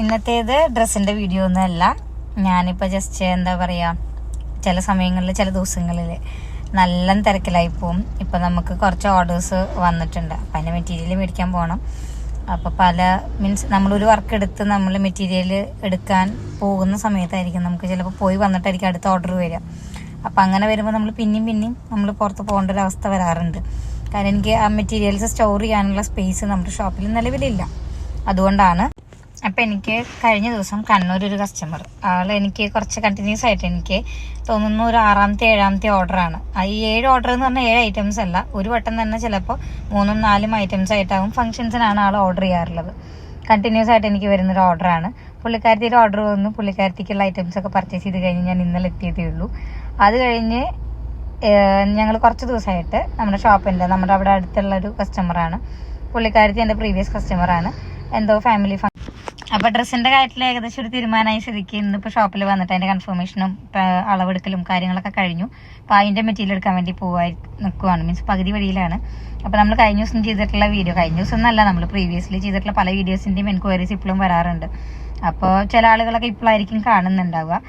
ഇന്നത്തേത് ഡ്രസ്സിന്റെ വീഡിയോ ഒന്നുമല്ല ഞാനിപ്പോൾ ജസ്റ്റ് എന്താ പറയുക ചില സമയങ്ങളിൽ ചില ദിവസങ്ങളിൽ നല്ല തിരക്കിലായി പോവും. ഇപ്പം നമുക്ക് കുറച്ച് ഓർഡേഴ്സ് വന്നിട്ടുണ്ട്. അപ്പം അതിന്റെ മെറ്റീരിയൽ മേടിക്കാൻ പോകണം അപ്പോൾ പല മീൻസ് നമ്മളൊരു വർക്ക് എടുത്ത് നമ്മൾ മെറ്റീരിയൽ എടുക്കാൻ പോകുന്ന സമയത്തായിരിക്കും നമുക്ക് ചിലപ്പോൾ പോയി വന്നിട്ടായിരിക്കും അടുത്ത ഓർഡർ വരിക. അപ്പം അങ്ങനെ വരുമ്പോൾ നമ്മൾ പിന്നെയും പിന്നെയും നമ്മൾ പുറത്ത് പോകേണ്ട ഒരു അവസ്ഥ വരാറുണ്ട്. കാരണം എനിക്ക് ആ മെറ്റീരിയൽസ് സ്റ്റോർ ചെയ്യാനുള്ള സ്പേസ് നമ്മുടെ ഷോപ്പിൽ നിലവിലില്ല. അതുകൊണ്ടാണ് അപ്പം എനിക്ക് കഴിഞ്ഞ ദിവസം കണ്ണൂർ ഒരു കസ്റ്റമർ ആൾ എനിക്ക് കുറച്ച് കണ്ടിന്യൂസ് ആയിട്ട് എനിക്ക് തോന്നുന്നു ഒരു ആറാമത്തെ ഏഴാമത്തെ ഓർഡറാണ് ഈ ഏഴ് ഓർഡർ എന്ന് പറഞ്ഞാൽ ഏഴ് ഐറ്റംസ് അല്ല ഒരു വട്ടം തന്നെ ചിലപ്പോൾ മൂന്നും നാലും ഐറ്റംസ് ആയിട്ടാവും ഫംഗ്ഷൻസിനാണ് ആൾ ഓർഡർ ചെയ്യാറുള്ളത്. കണ്ടിന്യൂസ് ആയിട്ട് എനിക്ക് വരുന്നൊരു ഓർഡറാണ് പുള്ളിക്കാരത്തിയുടെ ഓർഡർ വന്നു. പുള്ളിക്കാരത്തിക്കുള്ള ഐറ്റംസ് ഒക്കെ പർച്ചേസ് ചെയ്ത് കഴിഞ്ഞ് ഞാൻ ഇന്നലെ എത്തിയതേ ഉള്ളൂ. അത് കഴിഞ്ഞ് ഞങ്ങൾ കുറച്ച് ദിവസമായിട്ട് നമ്മുടെ ഷോപ്പിന്റെ നമ്മുടെ അവിടെ അടുത്തുള്ള ഒരു കസ്റ്റമറാണ് പുള്ളിക്കാരത്തി എന്റെ പ്രീവിയസ് കസ്റ്റമറാണ് എന്തോ ഫാമിലി അപ്പോൾ ഡ്രസ്സിന്റെ കാര്യത്തിൽ ഏകദേശം ഒരു തീരുമാനമായി ശരിക്ക് ഇന്നിപ്പോൾ ഷോപ്പിൽ വന്നിട്ട് അതിന്റെ കൺഫർമേഷനും അളവെടുക്കലും കാര്യങ്ങളൊക്കെ കഴിഞ്ഞു. അപ്പോൾ അതിന്റെ മെറ്റീരിയൽ എടുക്കാൻ വേണ്ടി പോവായി നിൽക്കുവാണ് മീൻസ് പകുതി വഴിയിലാണ്. അപ്പോൾ നമ്മൾ കഴിഞ്ഞ ദിവസം ചെയ്തിട്ടുള്ള വീഡിയോ കഴിഞ്ഞ ദിവസം എന്നല്ല നമ്മൾ പ്രീവിയസ്ലി ചെയ്തിട്ടുള്ള പല വീഡിയോസിന്റെയും എൻക്വയറീസ് ഇപ്പോഴും വരാറുണ്ട്. അപ്പോൾ ചില ആളുകളൊക്കെ ഇപ്പോഴായിരിക്കും കാണുന്നുണ്ടാവുക.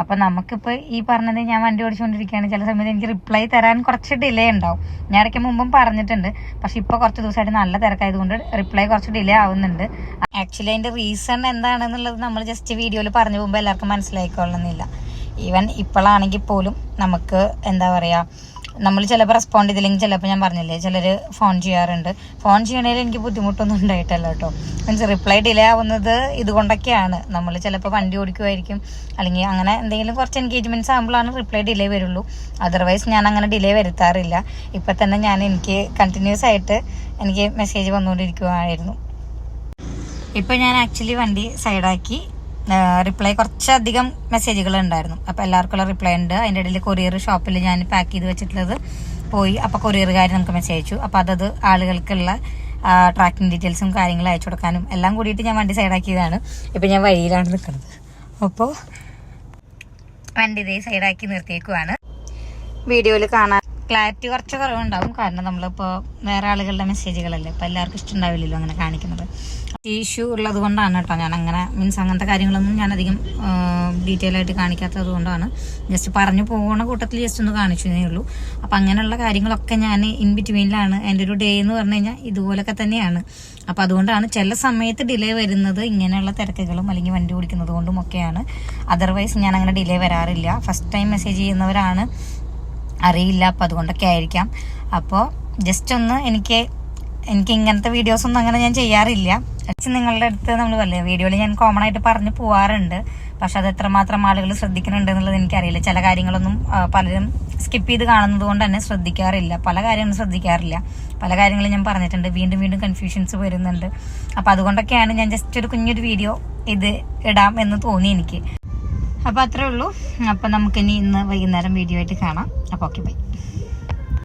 അപ്പൊ നമുക്കിപ്പോ ഈ പറഞ്ഞത് ഞാൻ വണ്ടി ഓടിച്ചുകൊണ്ടിരിക്കുകയാണ് ചില സമയത്ത് എനിക്ക് റിപ്ലൈ തരാൻ കുറച്ച് ഡിലേ ഉണ്ടാവും. ഞാൻ ഇടയ്ക്ക് മുമ്പും പറഞ്ഞിട്ടുണ്ട്. പക്ഷെ ഇപ്പൊ കുറച്ച് ദിവസമായിട്ട് നല്ല തിരക്കായതുകൊണ്ട് റിപ്ലൈ കുറച്ച് ഡിലേ ആവുന്നുണ്ട്. ആക്ച്വലി അതിന്റെ റീസൺ എന്താണെന്നുള്ളത് നമ്മൾ ജസ്റ്റ് വീഡിയോയിൽ പറഞ്ഞു പോകുമ്പോൾ എല്ലാവർക്കും മനസ്സിലായിക്കൊള്ളുന്നില്ല. ഈവൻ ഇപ്പോഴാണെങ്കിൽ പോലും നമുക്ക് എന്താ പറയാ നമ്മൾ ചിലപ്പോൾ റെസ്പോണ്ട് ചെയ്തില്ലെങ്കിൽ ചിലപ്പോൾ ഞാൻ പറഞ്ഞില്ലേ ചിലർ ഫോൺ ചെയ്യാറുണ്ട്. ഫോൺ ചെയ്യണേൽ എനിക്ക് ബുദ്ധിമുട്ടൊന്നും ഉണ്ടായിട്ടല്ല കേട്ടോ. മീൻസ് റിപ്ലൈ ഡിലേ ആവുന്നത് ഇതുകൊണ്ടൊക്കെയാണ്. നമ്മൾ ചിലപ്പോൾ വണ്ടി ഓടിക്കുമായിരിക്കും അല്ലെങ്കിൽ അങ്ങനെ എന്തെങ്കിലും കുറച്ച് എൻഗേജ്മെന്റ്സ് ആകുമ്പോഴാണ് റിപ്ലൈ ഡിലേ വരുള്ളൂ. അതർവൈസ് ഞാൻ അങ്ങനെ ഡിലേ വരുത്താറില്ല. ഇപ്പം തന്നെ ഞാൻ എനിക്ക് കണ്ടിന്യൂസ് ആയിട്ട് എനിക്ക് മെസ്സേജ് വന്നുകൊണ്ടിരിക്കുമായിരുന്നു ഇപ്പം ഞാൻ ആക്ച്വലി വണ്ടി സൈഡാക്കി റിപ്ലൈ കുറച്ചധികം മെസ്സേജുകൾ ഉണ്ടായിരുന്നു. അപ്പോൾ എല്ലാവർക്കുള്ള റിപ്ലൈ ഉണ്ട്. അതിന്റെ ഇടയിൽ കൊറിയർ ഷോപ്പിൽ ഞാൻ പാക്ക് ചെയ്ത് വെച്ചിട്ടുള്ളത് പോയി. അപ്പോൾ കൊറിയറുകാർ നമുക്ക് മെസ്സേജ് അയച്ചു. അപ്പോൾ അതത് ആളുകൾക്കുള്ള ട്രാക്കിംഗ് ഡീറ്റെയിൽസും കാര്യങ്ങളും അയച്ചു കൊടുക്കാനും എല്ലാം കൂടിയിട്ട് ഞാൻ വണ്ടി സൈഡാക്കിയതാണ് ഇപ്പോൾ ഞാൻ വഴിയിലാണ് നിൽക്കുന്നത്. അപ്പോൾ വണ്ടി ഇതേ സൈഡാക്കി നിർത്തിയേക്കുവാണ്. വീഡിയോയിൽ കാണാൻ ക്ലാരിറ്റി കുറച്ച് കുറവുണ്ടാവും. കാരണം നമ്മളിപ്പോൾ വേറെ ആളുകളുടെ മെസ്സേജുകളല്ലേ ഇപ്പോൾ എല്ലാവർക്കും ഇഷ്ടമുണ്ടാവില്ലല്ലോ അങ്ങനെ കാണിക്കുന്നത്. ഇഷ്യൂ ഉള്ളത് കൊണ്ടാണ് കേട്ടോ ഞാൻ അങ്ങനെ മീൻസ് അങ്ങനത്തെ കാര്യങ്ങളൊന്നും ഞാൻ അധികം ഡീറ്റെയിൽ ആയിട്ട് കാണിക്കാത്തത് കൊണ്ടാണ്. ജസ്റ്റ് പറഞ്ഞു പോകുന്ന കൂട്ടത്തിൽ ജസ്റ്റ് ഒന്ന് കാണിച്ചതേ ഉള്ളൂ. അപ്പം അങ്ങനെയുള്ള കാര്യങ്ങളൊക്കെ ഞാൻ ഇൻ ബിറ്റ്വീനിലാണ് എന്റെ ഒരു ഡേ എന്ന് പറഞ്ഞു കഴിഞ്ഞാൽ ഇതുപോലൊക്കെ തന്നെയാണ്. അപ്പം അതുകൊണ്ടാണ് ചില സമയത്ത് ഡിലേ വരുന്നത് ഇങ്ങനെയുള്ള തിരക്കുകളും അല്ലെങ്കിൽ വണ്ടി ഓടിക്കുന്നത് കൊണ്ടും ഒക്കെയാണ്. അതർവൈസ് ഞാൻ അങ്ങനെ ഡിലേ വരാറില്ല. ഫസ്റ്റ് ടൈം മെസ്സേജ് ചെയ്യുന്നവരാണ്. അറിയില്ല. അപ്പം അതുകൊണ്ടൊക്കെ ആയിരിക്കാം. അപ്പോൾ ജസ്റ്റ് ഒന്ന് എനിക്ക് എനിക്ക് ഇങ്ങനത്തെ വീഡിയോസ് ഒന്നും അങ്ങനെ ഞാൻ ചെയ്യാറില്ല. നിങ്ങളുടെ അടുത്ത് നമ്മൾ പറയില്ലേ വീഡിയോയിൽ ഞാൻ കോമൺ ആയിട്ട് പറഞ്ഞു പോവാറുണ്ട്. പക്ഷെ അത് എത്രമാത്രം ആളുകൾ ശ്രദ്ധിക്കുന്നുണ്ട് എന്നുള്ളത് എനിക്കറിയില്ല. ചില കാര്യങ്ങളൊന്നും പലരും സ്കിപ്പ് ചെയ്ത് കാണുന്നത് കൊണ്ട് തന്നെ ശ്രദ്ധിക്കാറില്ല. പല കാര്യങ്ങളും ശ്രദ്ധിക്കാറില്ല. പല കാര്യങ്ങളും ഞാൻ പറഞ്ഞിട്ടുണ്ട്. വീണ്ടും വീണ്ടും കൺഫ്യൂഷൻസ് വരുന്നുണ്ട്. അപ്പം അതുകൊണ്ടൊക്കെയാണ് ഞാൻ ജസ്റ്റ് ഒരു കുഞ്ഞൊരു വീഡിയോ ഇത് ഇടാം എന്ന് തോന്നി എനിക്ക്. അപ്പോൾ അത്രേ ഉള്ളൂ. അപ്പം നമുക്കിനി ഇന്ന് വൈകുന്നേരം വീഡിയോ ആയിട്ട് കാണാം. അപ്പോൾ ഓക്കെ ബൈ